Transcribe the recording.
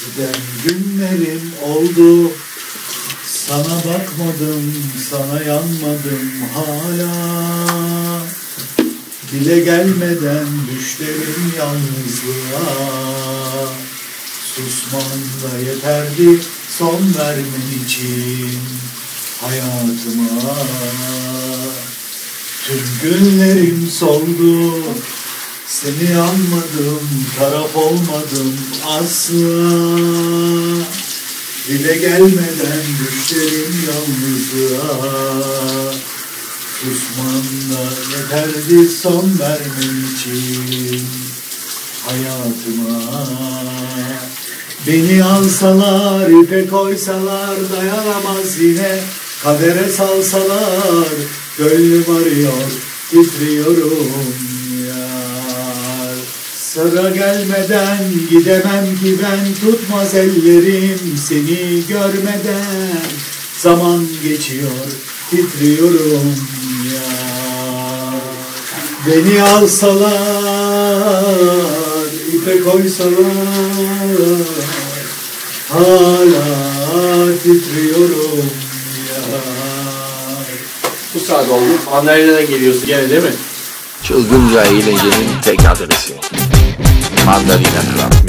Giden günlerim oldu. Sana bakmadım, sana yanmadım hala. Dile gelmeden düşlerim yalnızlığa. Susman da yeterdi son vermen için hayatıma. Tüm günlerim soldu Seni anmadım, taraf olmadım asla. Dile gelmeden düşlerim yalnızlığa. Susman da yeterdi son vermen için hayatıma? Beni alsalar, ipe koysalar dayanamaz yine. Kadere salsalar, gönlüm arıyor, titriyorum Sıra gelmeden gidemem ki ben tutmaz ellerim seni görmeden Zaman geçiyor, titriyorum yar Beni alsalar, ipe koysalar Hala titriyorum ya. Bu saat oldu. Antalya'dan geliyorsun gene değil mi? Çılgınca eğlencenin tek adresi. Mandalina Club.